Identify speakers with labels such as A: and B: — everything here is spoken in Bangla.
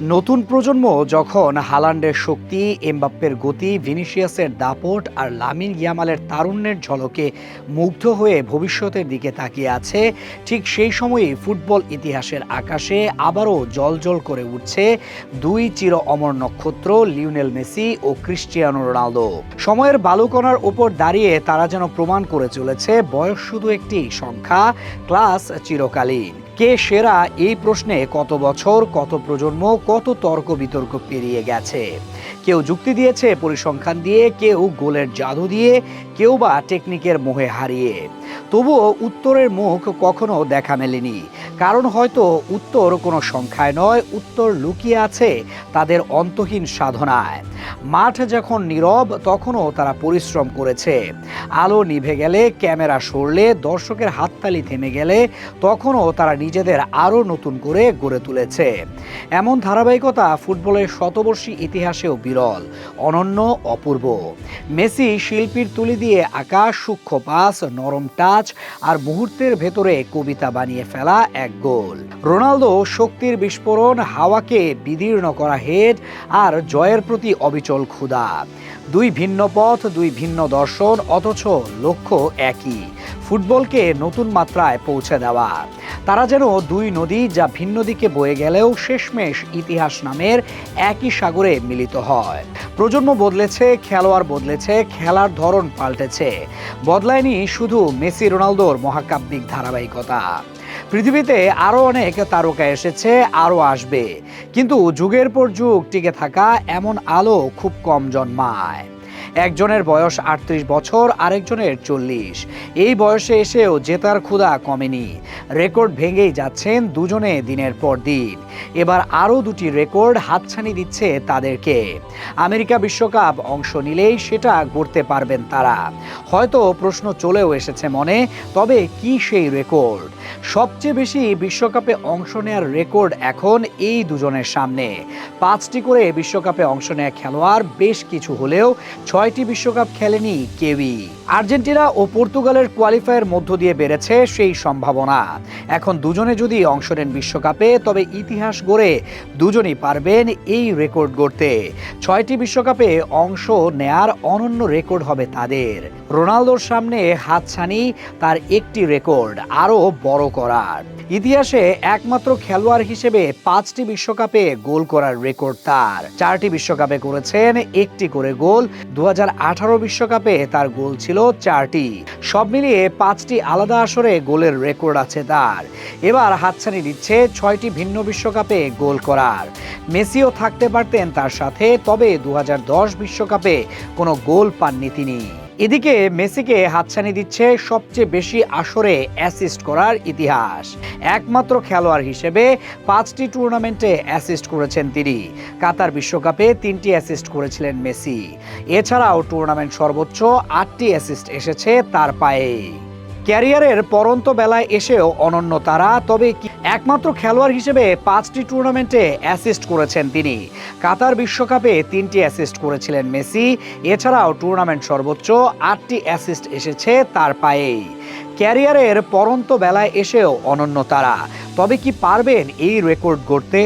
A: নতুন প্রজন্ম যখন হালান্ডের শক্তি, এমবাপ্পের গতি, ভিনিসিয়াসের দাপট আর লামিন ইয়ামালের তারুণ্যের ঝলকে মুগ্ধ হয়ে ভবিষ্যতের দিকে তাকিয়ে আছে, ঠিক সেই সময়ই ফুটবল ইতিহাসের আকাশে আবারও জলজল করে উঠছে দুই চির অমর নক্ষত্র, লিওনেল মেসি ও ক্রিস্টিয়ানো রোনালদো। সময়ের বালুকণার ওপর দাঁড়িয়ে তারা যেন প্রমাণ করে চলেছে, বয়স শুধু একটি সংখ্যা, ক্লাস চিরকালীন। কে সেরা এই প্রশ্নে কত বছর, কত প্রজন্ম, কত তর্ক বিতর্ক পেরিয়ে গেছে? কেউ যুক্তি দিয়েছে পরিসংখ্যান দিয়ে, কেউ গোলের জাদু দিয়ে, কেউ বা টেকনিকের মোহে হারিয়ে। তবুও উত্তরের মুখ কখনো দেখা মেলেনি। কারণ হয়তো উত্তর কোনো সংখ্যায় নয়, উত্তর লুকিয়ে আছে তাদের অন্তহীন সাধনায়। মাঠ যখন নীরব, তখনও তারা পরিশ্রম করেছে। আলো নিভে গেলে, ক্যামেরা সরলে, দর্শকের হাততালি থেমে গেলে, তখনও তারা নিজেদের আরও নতুন করে গড়ে তুলেছে। এমন ধারাবাহিকতা ফুটবলের শতবর্ষী ইতিহাসেও বিরল, অনন্য, অপূর্ব। মেসি শিল্পীর তুলি দিয়ে আকাশ সূক্ষ্ম পাস, নরম টাচ আর মুহূর্তের ভেতরে কবিতা বানিয়ে ফেলা এক গোল। রোনালদো শক্তির বিস্ফোরণ, হাওয়াকে বিদীর্ণ করা হেড আর জয়ের প্রতি অবিচল ক্ষুধা। দুই ভিন্ন পথ, দুই ভিন্ন দর্শন, অথচ লক্ষ্য একই। ফুটবলকে নতুন মাত্রায় পৌঁছে দেওয়া। তারা যেন দুই নদী যা ভিন্ন দিকে বয়ে গেলেও শেষমেশ ইতিহাস নামের একই সাগরে মিলিত হয়। প্রজন্ম বদলেছে, খেলোয়াড় বদলেছে, খেলার ধরন পাল্টেছে। বদলায়নি শুধু মেসি, রোনালদোর মহাকাব্যিক ধারাবাহিকতা। পৃথিবীতে আরও অনেক তারকা এসেছে, আরও আসবে। কিন্তু যুগের পর যুগ টিকে থাকা এমন আলো খুব কম জন্মায়। একজনের বয়স আটত্রিশ বছর, আরেকজনের চল্লিশ। এই বয়সে এসেও জেতার ক্ষুধা কমেনি। রেকর্ড ভেঙেই যাচ্ছেন দুজনে দিনের পর দিন। এবার আরও দুটি রেকর্ড হাতছানি দিচ্ছে তাদেরকে। আমেরিকা বিশ্বকাপ অংশ নিলেই সেটা গড়তে পারবেন তারা। হয়তো প্রশ্ন চলেও এসেছে মনে, তবে কি সেই রেকর্ড? সবচেয়ে বেশি বিশ্বকাপে অংশ নেওয়ার রেকর্ড এখন এই দুজনের সামনে। পাঁচটি করে বিশ্বকাপে অংশ নেওয়া খেলোয়াড়, বেশ কিছু হলেও ছয়টি বিশ্বকাপ খেলেনি কেউই। আর্জেন্টিনা ও পর্তুগালের কোয়ালিফায়ার মধ্য দিয়ে বেড়েছে সেই সম্ভাবনা। এখন দুজনে যদি অংশ নেন বিশ্বকাপে, তবে ইতিহাস গড়ে দুজনই পারবেন এই রেকর্ড গড়তে। ছয়টি বিশ্বকাপে অংশ নেয়ার অনন্য রেকর্ড হবে তাদের। রোনালদোর সামনে হাতছানি, তার একটি রেকর্ড, আরও বড় করার। ইতিহাসে একমাত্র খেলোয়াড় হিসেবে পাঁচটি বিশ্বকাপে গোল করার রেকর্ড তার। চারটি বিশ্বকাপে করেছেন, একটি করে গোল। দু হাজার বিশ্বকাপে তার গোল ছিল চারটি। সব মিলিয়ে পাঁচটি আলাদা আসরে গোলের রেকর্ড আছে তার। এবার হাতছানি দিচ্ছে ছয়টি ভিন্ন বিশ্বকাপে গোল করার। মেসিও থাকতে পারতেন তার সাথে, তবে দু বিশ্বকাপে কোনো গোল পাননি তিনি। এদিকে মেসিকে হাতছানি দিচ্ছে সবচেয়ে বেশি আসরে অ্যাসিস্ট করার ইতিহাস। একমাত্র খেলোয়াড় হিসেবে পাঁচটি টুর্নামেন্টে অ্যাসিস্ট করেছেন তিনি। কাতার বিশ্বকাপে তিনটি অ্যাসিস্ট করেছিলেন মেসি। এছাড়াও টুর্নামেন্ট সর্বোচ্চ আটটি অ্যাসিস্ট এসেছে তার পায়ে। ক্যারিয়ারের পরন্ত বেলায় এসেও অনন্য তারা, তবে একমাত্র খেলোয়াড় হিসেবে পাঁচটি টুর্নামেন্টে অ্যাসিস্ট করেছেন তিনি। কাতার বিশ্বকাপে তিনটি অ্যাসিস্ট করেছিলেন মেসি, এছাড়াও টুর্নামেন্ট সর্বোচ্চ আটটি অ্যাসিস্ট এসেছে তার পায়েই। ক্যারিয়ারের পরন্ত বেলায় এসেও অনন্য তারা। তবে কি পারবেন এই রেকর্ড গড়তে?